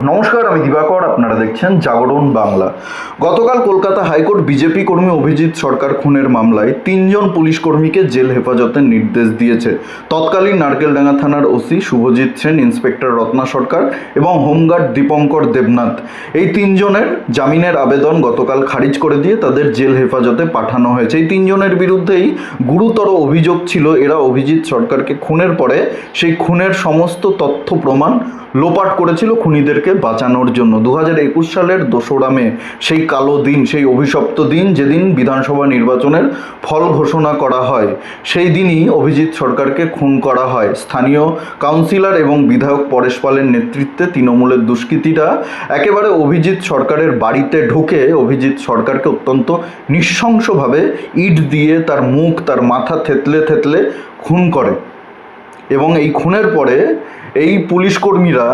নমস্কার আমি দিবাকর আপনারা দেখছেন জাগরণ বাংলা। গতকাল কলকাতা হাইকোর্ট বিজেপি কর্মী অভিজিৎ সরকার খুনের মামলায় তিনজন পুলিশ কর্মীকে জেল হেফাজতের নির্দেশ দিয়েছে। তৎকালীন নারকেলডাঙ্গা থানার ওসি শুভজিৎ সেন, ইন্সপেক্টর রত্না সরকার এবং হোমগার্ড দীপঙ্কর দেবনাথ। এই তিনজনের জামিনের আবেদন গতকাল খারিজ করে দিয়ে তাদের জেল হেফাজতে পাঠানো হয়েছে। এই তিনজনের বিরুদ্ধেই গুরুতর অভিযোগ ছিল। এরা অভিজিৎ সরকারকে খুনের পরে সেই খুনের সমস্ত তথ্য প্রমাণ লোপাট করেছিল খুনিদেরকে বাঁচানোর জন্য। দু একুশ সালের দোসরা মে, সেই কালো দিন, সেই অভিশপ্ত দিন যেদিন বিধানসভা নির্বাচনের ফল ঘোষণা করা হয়, সেই দিনই অভিজিৎ সরকারকে খুন করা হয়। স্থানীয় কাউন্সিলর এবং বিধায়ক পরেশ পালের নেতৃত্বে তৃণমূলের দুষ্কৃতীরা একেবারে অভিজিৎ সরকারের বাড়িতে ঢুকে অভিজিৎ সরকারকে অত্যন্ত নৃশংসভাবে ইট দিয়ে তার মুখ, তার মাথা থেতলে থেতলে খুন করে। এবং এই খুনের পরে এই পুলিশ কর্মীরা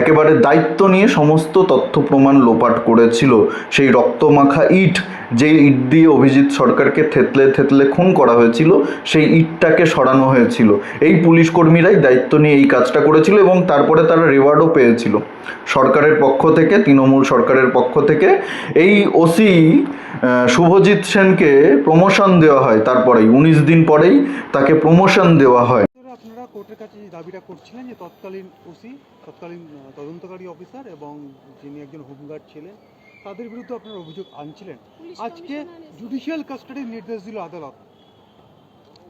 একেবারে দায়িত্ব নিয়ে সমস্ত তথ্য প্রমাণ লোপাট করেছিল। সেই রক্তমাখা ইট যে ইট দিয়ে অভিজিৎ সরকারকে থেতলে থেতলে খুন করা হয়েছিল, সেই ইটটাকে সরানো হয়েছিল। এই পুলিশ কর্মীরাই দায়িত্ব নিয়ে এই কাজটা করেছিল এবং তারপরে তারা রিওয়ার্ডও পেয়েছিল। সরকারের পক্ষ থেকে, তৃণমূল সরকারের পক্ষ থেকে এই ওসি শুভজিৎ সেনকে প্রমোশন দেওয়া হয়। তারপরেই, উনিশ দিন পরেই তাকে প্রমোশন দেওয়া হয়। আপনারা কোর্টের কাছে যে দাবিটা করছিলেন যে তৎকালীন ওসি তৎকালীন তদন্তকারী অফিসার এবং যিনি একজন হোমগার্ড ছিলেন তাদের বিরুদ্ধে আপনারা অভিযোগ আনছিলেন। আজকে জুডিশিয়াল কাস্টাডির নির্দেশ দিল আদালত।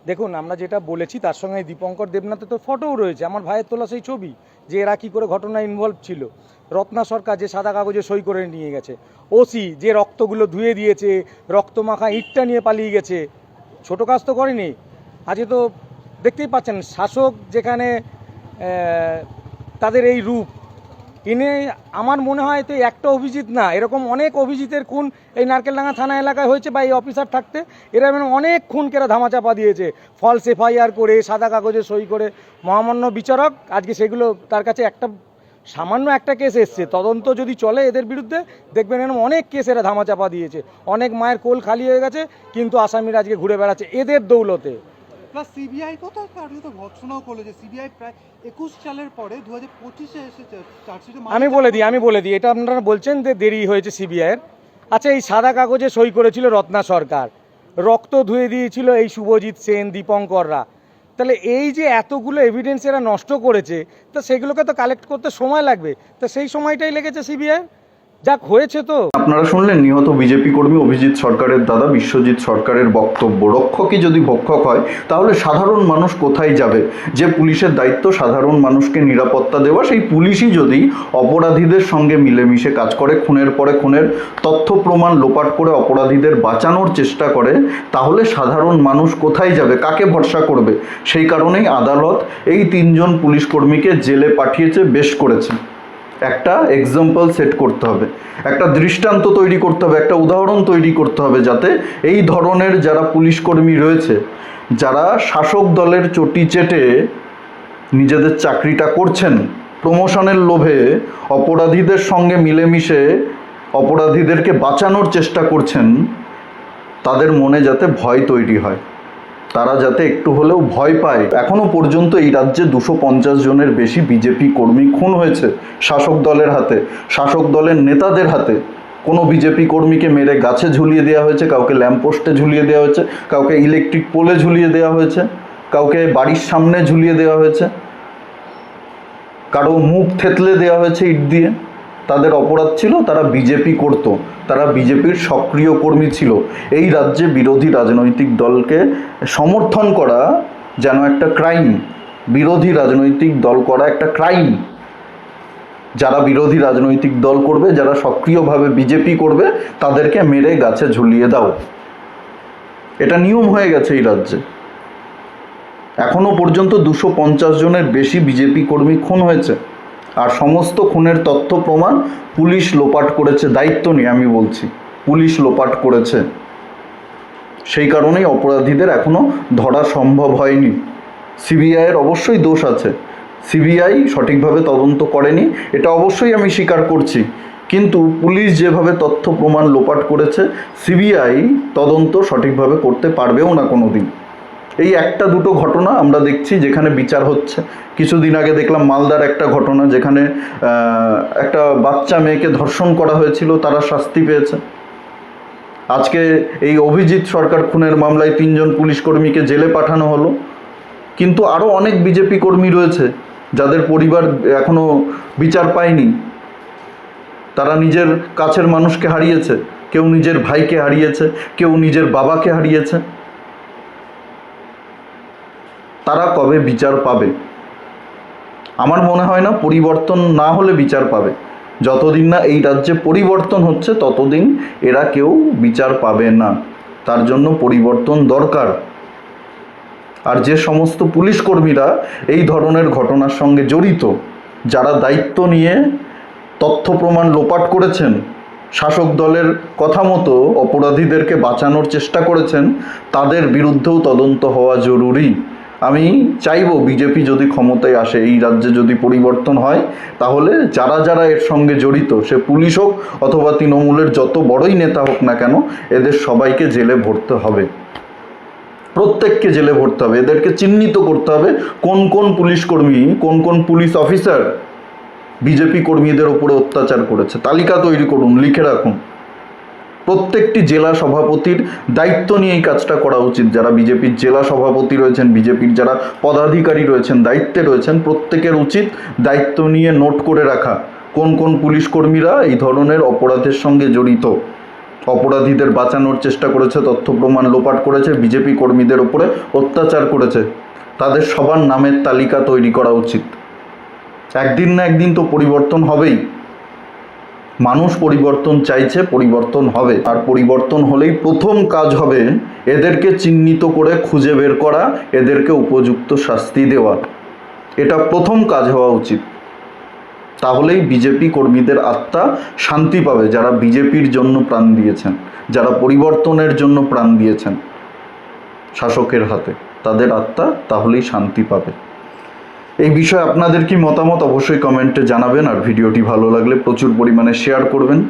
দেখুন আমরা যেটা বলেছি তার সঙ্গে দীপঙ্কর দেবনাথের তো ফটোও রয়েছে আমার ভাইয়ের তোলা সেই ছবি যে এরা কী করে ঘটনায় ইনভলভ ছিল। রত্না সরকার যে সাদা কাগজে সই করে নিয়ে গেছে ওসি যে রক্তগুলো ধুয়ে দিয়েছে রক্তমাখা ইটটা নিয়ে পালিয়ে গেছে ছোট কাজ তো করেনি। আজকে তো দেখতেই পাচ্ছেন, শাসক যেখানে তাদের এই রূপ, ইনি আমার মনে হয় তো একটা অভিজিৎ না, এরকম অনেক অভিজিতের খুন এই নারকেলডাঙ্গা থানা এলাকায় হয়েছে বা এই অফিসার থাকতে, এরা এমন অনেক খুনকে এরা ধামাচাপা দিয়েছে ফলস এফআইআর করে, সাদা কাগজে সই করে, মহামান্য বিচারক, আজকে সেগুলো তার কাছে একটা, সামান্য একটা কেস এসছে, তদন্ত যদি চলে এদের বিরুদ্ধে, দেখবেন এরকম অনেক কেস এরা ধামাচাপা দিয়েছে, অনেক মায়ের কোল খালি হয়ে গেছে, কিন্তু আসামিরা আজকে ঘুরে বেড়াচ্ছে, এদের দৌলতে। প্লাস সিবিআই তো তো কার্যত ঘোষণাও করল যে সিবিআই প্রায় একুশ সালের পরে দু হাজার পঁচিশে এসে চার্জশিটে আমি বলে দিই আমি বলে দিই এটা আপনারা বলছেন যে দেরি হয়েছে সিবিআইয়ের। আচ্ছা এই সাদা কাগজে সই করেছিল রত্না সরকার। রক্ত ধুয়ে দিয়েছিল এই শুভজিৎ সেন দীপঙ্কররা। তাহলে এই যে এতগুলো এভিডেন্স এরা নষ্ট করেছে তা সেগুলোকে তো কালেক্ট করতে সময় লাগবে। তা সেই সময়টাই লেগেছে সিবিআই যাক হয়েছে তো। আপনারা শুনলেন নিহত বিজেপি কর্মী অভিজিৎ সরকারের দাদা, বিশ্বজিৎ সরকারের বক্তব্য। রক্ষকই যদি ভক্ষক হয়, তাহলে সাধারণ মানুষ কোথায় যাবে? যে পুলিশের দায়িত্ব, সাধারণ মানুষকে নিরাপত্তা দেওয়া, সেই পুলিশই যদি অপরাধীদের সঙ্গে মিলেমিশে কাজ করে, খুনের পরে খুনের তথ্য প্রমাণ লোপাট করে অপরাধীদের বাঁচানোর চেষ্টা করে, তাহলে সাধারণ মানুষ কোথায় যাবে? কাকে ভরসা করবে? সেই কারণেই আদালত এই তিনজন পুলিশ কর্মীকে জেলে পাঠিয়েছে, বেশ করেছে। একটা এক্সাম্পল সেট করতে হবে। একটা দৃষ্টান্ত তৈরি করতে হবে, একটা উদাহরণ তৈরি করতে হবে যাতে এই ধরনের যারা পুলিশ কর্মী রয়েছে, যারা শাসক দলের চটি চেটে নিজেদের চাকরিটা করছেন, প্রমোশনের লোভে অপরাধীদের সঙ্গে মিলেমিশে অপরাধীদেরকে বাঁচানোর চেষ্টা করছেন, তাদের মনে যাতে ভয় তৈরি হয়। তারা যাতে একটু হলেও ভয় পায়। এখনও পর্যন্ত এই রাজ্যে দুশো পঞ্চাশ জনের বেশি বিজেপি কর্মী খুন হয়েছে শাসক দলের হাতে। শাসক দলের নেতাদের হাতে। কোনো বিজেপি কর্মীকে মেরে গাছে ঝুলিয়ে দেওয়া হয়েছে, কাউকে ল্যাম্পপোস্টে ঝুলিয়ে দেওয়া হয়েছে, কাউকে ইলেকট্রিক পোলে ঝুলিয়ে দেওয়া হয়েছে, কাউকে বাড়ির সামনে ঝুলিয়ে দেওয়া হয়েছে, কারও মুখ থেতলে দেওয়া হয়েছে ইট দিয়ে। তাদের অপরাধ ছিল, তারা বিজেপি করত, তারা বিজেপির সক্রিয় কর্মী ছিল। এই রাজ্যে বিরোধী রাজনৈতিক দলকে সমর্থন করা যেন একটা ক্রাইম বিরোধী রাজনৈতিক দল করা একটা ক্রাইম যারা বিরোধী রাজনৈতিক দল করবে, যারা সক্রিয়ভাবে বিজেপি করবে, তাদেরকে মেরে গাছে ঝুলিয়ে দাও। এটা নিয়ম হয়ে গেছে এই রাজ্যে। এখনও পর্যন্ত দুশো জনের বেশি বিজেপি কর্মী খুন হয়েছে। আর সমস্ত খুনের তথ্য প্রমাণ পুলিশ লোপাট করেছে। দায়িত্ব নিয়ে আমি বলছি, পুলিশ লোপাট করেছে। সেই কারণেই অপরাধীদের এখনও ধরা সম্ভব হয়নি। সিবিআইয়ের অবশ্যই দোষ আছে। সিবিআই সঠিকভাবে তদন্ত করেনি, এটা অবশ্যই আমি স্বীকার করছি। কিন্তু পুলিশ যেভাবে তথ্য প্রমাণ লোপাট করেছে, সিবিআই তদন্ত সঠিকভাবে করতে পারবেও না কোনো দিন এই একটা দুটো ঘটনা আমরা দেখছি যেখানে বিচার হচ্ছে। কিছুদিন আগে দেখলাম মালদার একটা ঘটনা যেখানে একটা বাচ্চা মেয়েকে ধর্ষণ করা হয়েছিল, তারা শাস্তি পেয়েছে। আজকে এই অভিজিৎ সরকার খুনের মামলায় তিনজন পুলিশ কর্মীকে জেলে পাঠানো হলো। কিন্তু আরও অনেক বিজেপি কর্মী রয়েছে যাদের পরিবার এখনও বিচার পায়নি। তারা নিজের কাছের মানুষকে হারিয়েছে, কেউ নিজের ভাইকে হারিয়েছে, কেউ নিজের বাবাকে হারিয়েছে। তারা কবে বিচার পাবে? আমার মনে হয় না পরিবর্তন না হলে বিচার পাবে। যতদিন না এই রাজ্যে পরিবর্তন হচ্ছে, ততদিন এরা কেউ বিচার পাবে না। তার জন্য পরিবর্তন দরকার। আর যে সমস্ত পুলিশ কর্মীরা এই ধরনের ঘটনার সঙ্গে জড়িত, যারা দায়িত্ব নিয়ে তথ্য প্রমাণ লোপাট করেছেন, শাসক দলের কথা মতো অপরাধীদেরকে বাঁচানোর চেষ্টা করেছেন, তাদের বিরুদ্ধেও তদন্ত হওয়া জরুরি। আমি চাইব বিজেপি যদি ক্ষমতায় আসে, এই রাজ্যে যদি পরিবর্তন হয়, তাহলে যারা যারা এর সঙ্গে জড়িত, সে পুলিশ হোক অথবা তৃণমূলের যত বড়ই নেতা হোক না কেন, এদের সবাইকে জেলে ভরতে হবে। প্রত্যেককে জেলে ভরতে হবে। এদেরকে চিহ্নিত করতে হবে কোন কোন পুলিশ কর্মী, কোন কোন পুলিশ অফিসার বিজেপি কর্মীদের ওপরে অত্যাচার করেছে। তালিকা তৈরি করুন, লিখে রাখুন। প্রত্যেকটি জেলা সভাপতির দায়িত্ব নিয়ে এই কাজটা করা উচিত। যারা বিজেপির জেলা সভাপতি রয়েছেন, বিজেপির যারা পদাধিকারী রয়েছেন, দায়িত্বে রয়েছেন, প্রত্যেকের উচিত দায়িত্ব নিয়ে নোট করে রাখা। কোন কোন পুলিশ কর্মীরা এই ধরনের অপরাধের সঙ্গে জড়িত? অপরাধীদের বাঁচানোর চেষ্টা করেছে, তথ্য প্রমাণ লোপাট করেছে, বিজেপি কর্মীদের ওপরে অত্যাচার করেছে। তাদের সবার নামের তালিকা তৈরি করা উচিত। একদিন না একদিন তো পরিবর্তন হবেই। মানুষ পরিবর্তন চাইছে, পরিবর্তন হবে। আর পরিবর্তন হলেই প্রথম কাজ হবে এদেরকে চিহ্নিত করে খুঁজে বের করা, এদেরকে উপযুক্ত শাস্তি দেওয়া। এটা প্রথম কাজ হওয়া উচিত। তাহলেই বিজেপি কর্মীদের আত্মা শান্তি পাবে, যারা বিজেপির জন্য প্রাণ দিয়েছেন, যারা পরিবর্তনের জন্য প্রাণ দিয়েছেন শাসকের হাতে। তাদের আত্মা তাহলেই শান্তি পাবে। এই বিষয়ে আপনাদের কি মতামত অবশ্যই কমেন্টে জানাবেন আর ভিডিওটি ভালো লাগলে প্রচুর পরিমাণে শেয়ার করবেন।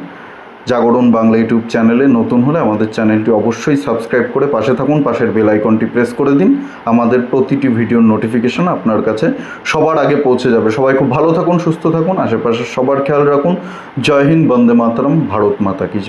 জাগরণ বাংলা ইউটিউব চ্যানেলে নতুন হলে আমাদের চ্যানেলটি অবশ্যই সাবস্ক্রাইব করে পাশে থাকুন, পাশের বেল আইকনটি প্রেস করে দিন। আমাদের প্রতিটি ভিডিওর নোটিফিকেশন আপনার কাছে সবার আগে পৌঁছে যাবে। সবাই খুব ভালো থাকুন, সুস্থ থাকুন, আশেপাশে সবার খেয়াল রাখুন। জয় হিন্দ, বন্দে মাতরম, ভারত মাতা কি।